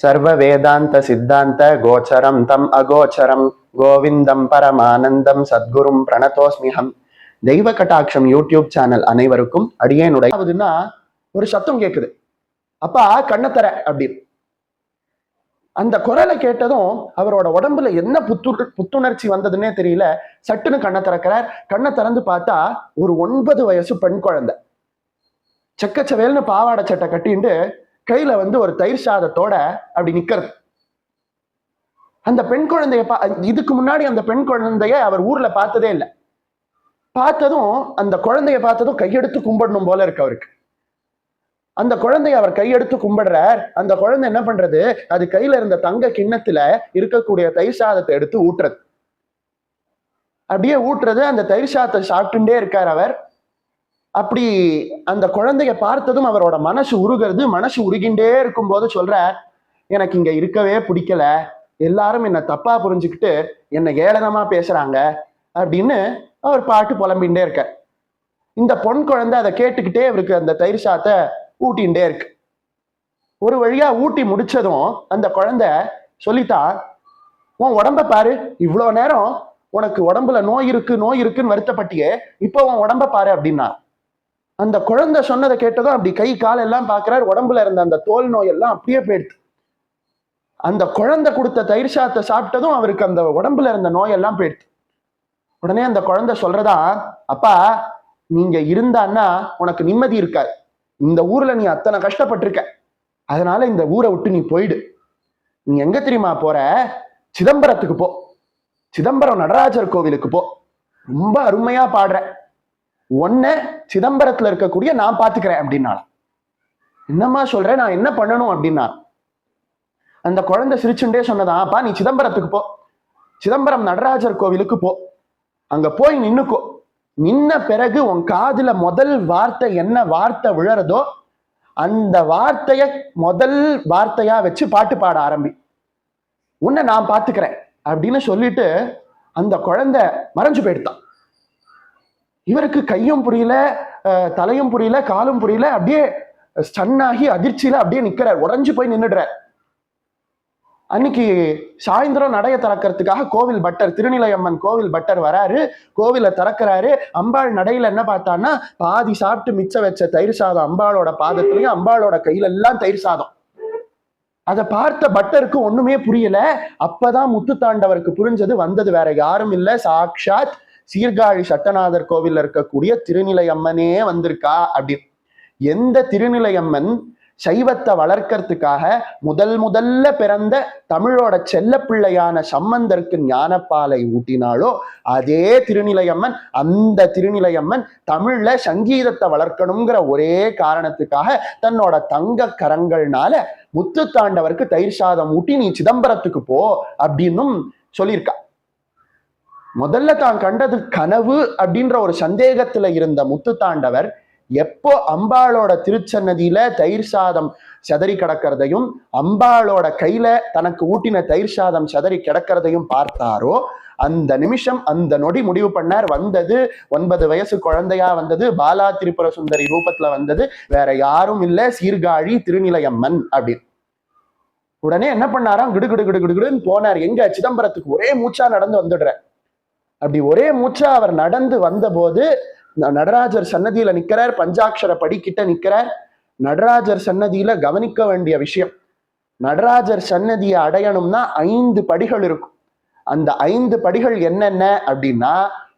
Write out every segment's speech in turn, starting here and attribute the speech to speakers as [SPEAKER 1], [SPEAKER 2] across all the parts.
[SPEAKER 1] சர்வ வேதாந்த சித்தாந்த கோச்சரம் தம் அகோச்சரம். கோவிந்தம் பரமானந்தம் சத்குரும் பிரணதோஸ்மிஹம். தெய்வ கட்டாட்சம் யூடியூப் சேனல் அனைவருக்கும் அடியேனுடைய ஒரு சத்தம் கேட்குது அப்பா கண்ணை தர அப்படின்னு. அந்த குரலை கேட்டதும் அவரோட உடம்புல என்ன புத்து புத்துணர்ச்சி வந்ததுன்னே தெரியல. சட்டுன்னு கண்ணை திறக்கிறார். கண்ணை திறந்து பார்த்தா ஒரு ஒன்பது வயசு பெண் குழந்தை. செக்கச்சவேல்னு பாவாடை சட்டை கட்டிண்டு கையில வந்து ஒரு தயிர் சாதத்தோட அப்படி நிக்கிறது. அந்த பெண் குழந்தைய பா இதுக்கு முன்னாடி அந்த பெண் குழந்தைய அவர் ஊர்ல பார்த்ததே இல்லை. பார்த்ததும் அந்த குழந்தைய பார்த்ததும் கையெடுத்து கும்பிடணும் போல இருக்கு அவருக்கு. அந்த குழந்தைய அவர் கையெடுத்து கும்பிடுறார். அந்த குழந்தை என்ன பண்றது? அது கையில இருந்த தங்க கிண்ணத்துல இருக்கக்கூடிய தயிர் சாதத்தை எடுத்து ஊட்டுறது. அப்படியே ஊட்டுறது அந்த தயிர் சாதத்தை சாப்பிட்டுட்டே இருக்கார் அவர். அப்படி அந்த குழந்தைய பார்த்ததும் அவரோட மனசு உருகிறது. மனசு உருகின்றே இருக்கும்போது சொல்றார் எனக்கு இங்க இருக்கவே பிடிக்கல. எல்லாரும் என்ன தப்பா புரிஞ்சுக்கிட்டு என்னை ஏளனமா பேசுறாங்க. அப்படின்னு அவர் பாட்டு புலம்பின்ண்டே இருக்க இந்த பொன் குழந்தை அதை கேட்டுக்கிட்டே இவருக்கு அந்த தயிர் சாத்தை ஊட்டின்ண்டே இருக்கு. ஒரு வழியா ஊட்டி முடிச்சதும் அந்த குழந்தை சொல்லித்தான் உன் உடம்ப பாரு. இவ்வளோ நேரம் உனக்கு உடம்புல நோய் இருக்கு நோய் இருக்குன்னு வருத்தப்பட்டியே. இப்போ உன் உடம்ப பாரு அப்படின்னா அந்த குழந்தை சொன்னதை கேட்டதும் அப்படி கை கால் எல்லாம் பார்க்கிறார். உடம்புல இருந்த அந்த தோல் நோய் எல்லாம் அப்படியே போயிடுது. அந்த குழந்தை கொடுத்த தயிர் சாத்தை சாப்பிட்டதும் அவருக்கு அந்த உடம்புல இருந்த நோயெல்லாம் போயிடுது. உடனே அந்த குழந்தை சொல்றதா அப்பா நீங்க இருந்தான்னா உனக்கு நிம்மதி இருக்காது. இந்த ஊர்ல நீ அத்தனை கஷ்டப்பட்டிருக்க. அதனால இந்த ஊரை விட்டு நீ போயிடு. நீ எங்க தெரியுமா போற? சிதம்பரத்துக்கு போ. சிதம்பரம் நடராஜர் கோவிலுக்கு போ. ரொம்ப அருமையா பாடுற. ஒன்ன சிதம்பரத்துல இருக்கக்கூடிய நான் பாத்துக்கிறேன் அப்படின்னாலாம் என்னம்மா சொல்றேன் நான் என்ன பண்ணணும் அப்படின்னா அந்த குழந்தை சிரிச்சுண்டே சொன்னதாப்பா நீ சிதம்பரத்துக்கு போ. சிதம்பரம் நடராஜர் கோவிலுக்கு போ. அங்க போய் நின்னுக்கோ. நின்ன பிறகு உன் காதுல முதல் வார்த்தை என்ன வார்த்தை விழறதோ அந்த வார்த்தைய முதல் வார்த்தையா வச்சு பாட்டு பாட ஆரம்பி. உன்னை நான் பாத்துக்கிறேன். அப்படின்னு சொல்லிட்டு அந்த குழந்தை மறைஞ்சு போயிடுதான் இவருக்கு கையும் புரியல அஹ், தலையும் புரியல காலும் புரியல அப்படியே ஸ்டன் ஆகி அதிர்ச்சியில அப்படியே நிக்கிறார். உடஞ்சு போய் நின்னுடுறார். அன்னைக்கு சாயந்தரம் நடைய திறக்கிறதுக்காக கோவில் பட்டர் திருநிலையம்மன் கோவில் பட்டர் வராரு. கோவிலை திறக்கிறாரு. அம்பாள் நடையில என்ன பார்த்தான்னா பாதி சாப்பிட்டு மிச்சம் வச்ச தயிர் சாதம் அம்பாளோட பாதத்துலயும் அம்பாளோட கையில எல்லாம் தயிர் சாதம். அதை பார்த்த பட்டருக்கு ஒண்ணுமே புரியல. அப்பதான் முத்துத்தாண்டவருக்கு புரிஞ்சது வந்தது வேற யாரும் இல்ல. சாக்ஷாத் சீர்காழி சட்டநாதர் கோவில்ல இருக்கக்கூடிய திருநிலையம்மனே வந்திருக்கா அப்படின்னு. எந்த திருநிலையம்மன் சைவத்தை வளர்க்கறதுக்காக முதல் முதல்ல பிறந்த தமிழோட செல்ல பிள்ளையான சம்பந்தருக்கு ஞானப்பாலை ஊட்டினாலோ அதே திருநிலையம்மன் அந்த திருநிலையம்மன் தமிழ்ல சங்கீதத்தை வளர்க்கணுங்கிற ஒரே காரணத்துக்காக தன்னோட தங்க கரங்கள்னால முத்துத்தாண்டவருக்கு தயிர் சாதம் ஊட்டி நீ சிதம்பரத்துக்கு போ அப்படின்னும் சொல்லியிருக்கா. முதல்ல தான் கண்டது கனவு அப்படின்ற ஒரு சந்தேகத்துல இருந்த முத்துத்தாண்டவர் எப்போ அம்பாளோட திருச்சன்னதியில தயிர் சாதம் செதறி கிடக்கிறதையும் அம்பாளோட கையில தனக்கு ஊட்டின தயிர் சாதம் செதறி கிடக்கிறதையும் பார்த்தாரோ அந்த நிமிஷம் அந்த நொடி முடிவு பண்ணார். வந்தது ஒன்பது வயசு குழந்தையா வந்தது பாலா திரிபுர சுந்தரி ரூபத்துல வந்தது வேற யாரும் இல்ல சீர்காழி திருநிலையம்மன் அப்படின்னு. உடனே என்ன பண்ணாராம்? கிடுகிடு கிடுகிடுன்னு போனார். எங்க சிதம்பரத்துக்கு ஒரே மூச்சா நடந்து வந்துடுற அப்படி ஒரே மூச்சா அவர் நடந்து வந்தபோது நடராஜர் சன்னதியில நிக்கிறார் பஞ்சாட்சர படிக்கிட்ட நிக்கிறார். நடராஜர் சன்னதியில கவனிக்க வேண்டிய விஷயம் நடராஜர் சன்னதியை அடையணும்னா ஐந்து படிகள் இருக்கும். அந்த ஐந்து படிகள் என்னென்ன அப்படின்னா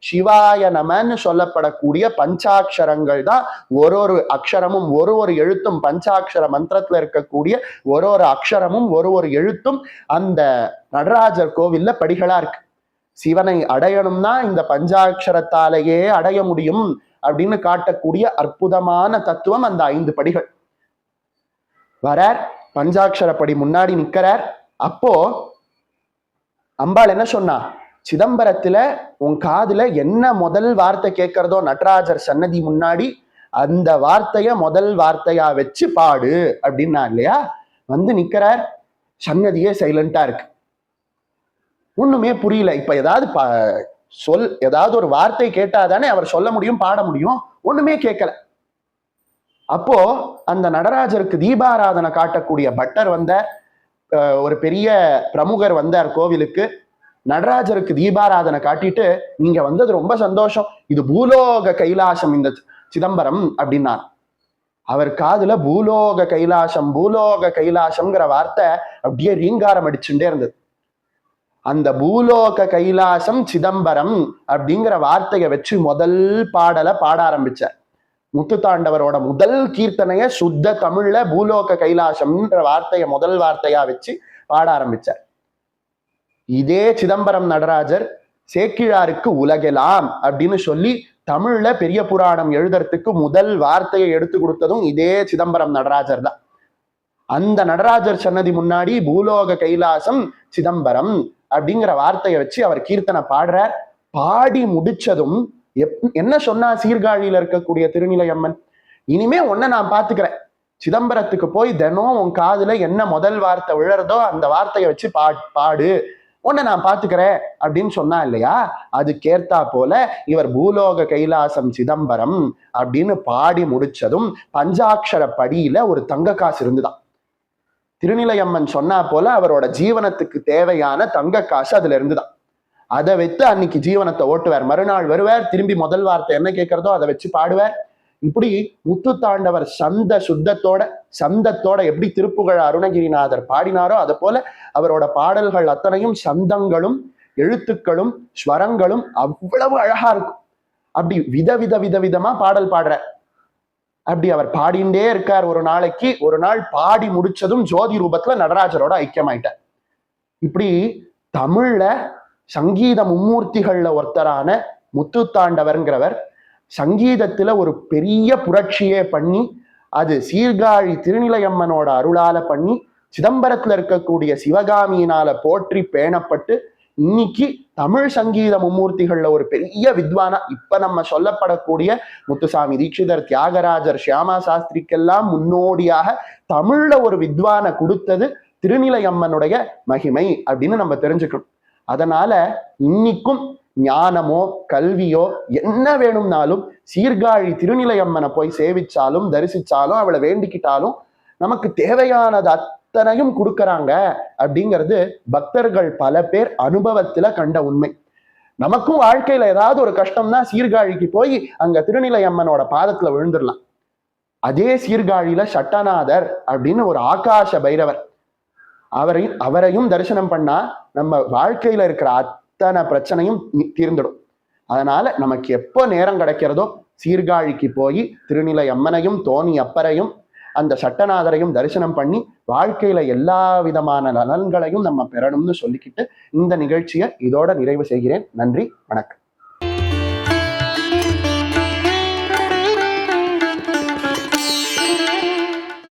[SPEAKER 1] சிவாய நமன்னு சொல்லப்படக்கூடிய பஞ்சாட்சரங்கள் தான் ஒரு ஒரு அக்ஷரமும் ஒரு ஒரு எழுத்தும் பஞ்சாட்சர மந்திரத்துல இருக்கக்கூடிய ஒரு ஒரு அக்ஷரமும் ஒரு ஒரு எழுத்தும் அந்த நடராஜர் கோவில்ல படிகளா இருக்கு. சிவனை அடையணும்னா இந்த பஞ்சாட்சரத்தாலேயே அடைய முடியும் அப்படின்னு காட்டக்கூடிய அற்புதமான தத்துவம் அந்த ஐந்து படிகள். வரார் பஞ்சாட்சரப்படி முன்னாடி நிக்கிறார் அப்போ அம்பாள் என்ன சொன்னா சிதம்பரத்துல உன் காதுல என்ன முதல் வார்த்தை கேட்கறதோ நடராஜர் சன்னதி முன்னாடி அந்த வார்த்தைய முதல் வார்த்தையா வச்சு பாடு அப்படின்னா இல்லையா? வந்து நிக்கிறார் சன்னதியே சைலண்டா இருக்கு. ஒண்ணுமே புரியல. இப்ப ஏதாவது ப- சொல் ஏதாவது ஒரு வார்த்தை கேட்டாதானே அவர் சொல்ல முடியும் பாட முடியும்? ஒண்ணுமே கேட்கல அப்போ அந்த நடராஜருக்கு தீபாராதனை காட்டக்கூடிய பட்டர் வந்த ஒரு பெரிய பிரமுகர் வந்தார் கோவிலுக்கு. நடராஜருக்கு தீபாராதனை காட்டிட்டு நீங்க வந்தது ரொம்ப சந்தோஷம். இது பூலோக கைலாசம் இந்த சிதம்பரம் அப்படின்னார். அவர் காதுல பூலோக கைலாசம் பூலோக கைலாசம்ங்கிற வார்த்தை அப்படியே ரீங்காரம் அடிச்சுட்டே இருந்தது. அந்த பூலோக கைலாசம் சிதம்பரம் அப்படிங்கிற வார்த்தையை வச்சு முதல் பாடலை பாட ஆரம்பிச்சார். முத்துத்தாண்டவரோட முதல் கீர்த்தனைய சுத்த தமிழ்ல பூலோக கைலாசம்ன்ற வார்த்தையை முதல் வார்த்தையா வச்சு பாட ஆரம்பிச்சார். இதே சிதம்பரம் நடராஜர் சேக்கிழாருக்கு உலகெலாம் அப்படின்னு சொல்லி தமிழ்ல பெரிய புராணம் எழுதுறதுக்கு முதல் வார்த்தையை எடுத்து கொடுத்ததும் இதே சிதம்பரம் நடராஜர் தான். அந்த நடராஜர் சன்னதி முன்னாடி பூலோக கைலாசம் சிதம்பரம் அப்படிங்கிற வார்த்தையை வச்சு அவர் கீர்த்தனை பாடுறார். பாடி முடிச்சதும் எப்- என்ன சொன்னா சீர்காழியில இருக்கக்கூடிய திருநிலையம்மன்? இனிமே உன்னை நான் பாத்துக்கிறேன் சிதம்பரத்துக்கு போய் தினம் உன் காதுல என்ன முதல் வார்த்தை விழறதோ அந்த வார்த்தையை வச்சு பா பாடு. உன்னை நான் பாத்துக்கிறேன் அப்படின்னு சொன்னா இல்லையா? அதுக்கேர்த்தா போல இவர் பூலோக கைலாசம் சிதம்பரம் அப்படின்னு பாடி முடிச்சதும் பஞ்சாட்சர படியில ஒரு தங்க காசு இருந்துதான். திருநிலையம்மன் சொன்னா போல அவரோட ஜீவனத்துக்கு தேவையான தங்க காசு அதுல இருந்துதான். அதை வைத்து அன்னைக்கு ஜீவனத்தை ஓட்டுவார். மறுநாள் வருவார். திரும்பி முதல் வார்த்தை என்ன கேட்கறதோ அதை வச்சு பாடுவார். இப்படி முத்து தாண்டவர் சந்த சுத்தத்தோட சந்தத்தோட எப்படி திருப்புகழ் அருணகிரிநாதர் பாடினாரோ அதை போல அவரோட பாடல்கள் அத்தனையும் சந்தங்களும் எழுத்துக்களும் ஸ்வரங்களும் அவ்வளவு அழகா இருக்கும். அப்படி வித வித வித விதமா பாடல் பாடுற அப்படி அவர் பாடிண்டே இருக்கார் ஒரு நாளைக்கு. ஒரு நாள் பாடி முடிச்சதும் ஜோதி ரூபத்துல நடராஜரோட ஐக்கியமாயிட்டார். இப்படி தமிழ்ல சங்கீத மும்மூர்த்திகள்ல ஒருத்தரான முத்துத்தாண்டவர்ங்கிறவர் சங்கீதத்துல ஒரு பெரிய புரட்சியே பண்ணி அது சீர்காழி திருநிலையம்மனோட அருளால பண்ணி சிதம்பரத்துல இருக்கக்கூடிய சிவகாமியினால போற்றி பேணப்பட்டு இன்னைக்கு தமிழ் சங்கீத மும்மூர்த்திகள்ல ஒரு பெரிய வித்வானா இப்ப நம்ம சொல்லப்படக்கூடிய முத்துசாமி தீட்சிதர் தியாகராஜர் ஷியாமா சாஸ்திரிக்கெல்லாம் முன்னோடியாக தமிழ்ல ஒரு வித்வானை கொடுத்தது திருநிலையம்மனுடைய மகிமை அப்படின்னு நம்ம தெரிஞ்சுக்கணும். அதனால இன்னைக்கும் ஞானமோ கல்வியோ என்ன வேணும்னாலும் சீர்காழி திருநிலையம்மனை போய் சேவிச்சாலும் தரிசிச்சாலும் அவளை வேண்டிக்கிட்டாலும் நமக்கு தேவையானது அத்தனையும் கொடுக்கறாங்க அப்படிங்கிறது பக்தர்கள் பல பேர் அனுபவத்துல கண்ட உண்மை. நமக்கும் வாழ்க்கையில ஏதாவது ஒரு கஷ்டம்னா சீர்காழிக்கு போய் அங்க திருநிலையம்மனோட பாதத்துல விழுந்துடலாம் அதே சீர்காழியில சட்டநாதர் அப்படின்னு ஒரு ஆகாச பைரவர். அவரையும் அவரையும் தரிசனம் பண்ணா நம்ம வாழ்க்கையில இருக்கிற அத்தனை பிரச்சனையும் தீர்ந்துடும். அதனால நமக்கு எப்போ நேரம் கிடைக்கிறதோ சீர்காழிக்கு போய் திருநிலை அம்மனையும் தோணி அப்பரையும் அந்த சட்டநாதரையும் தரிசனம் பண்ணி வாழ்க்கையில எல்லா விதமான நலன்களையும் நம்ம பெறணும்னு சொல்லிக்கிட்டு இந்த நிகழ்ச்சியை இதோட நிறைவு செய்கிறேன். நன்றி வணக்கம்.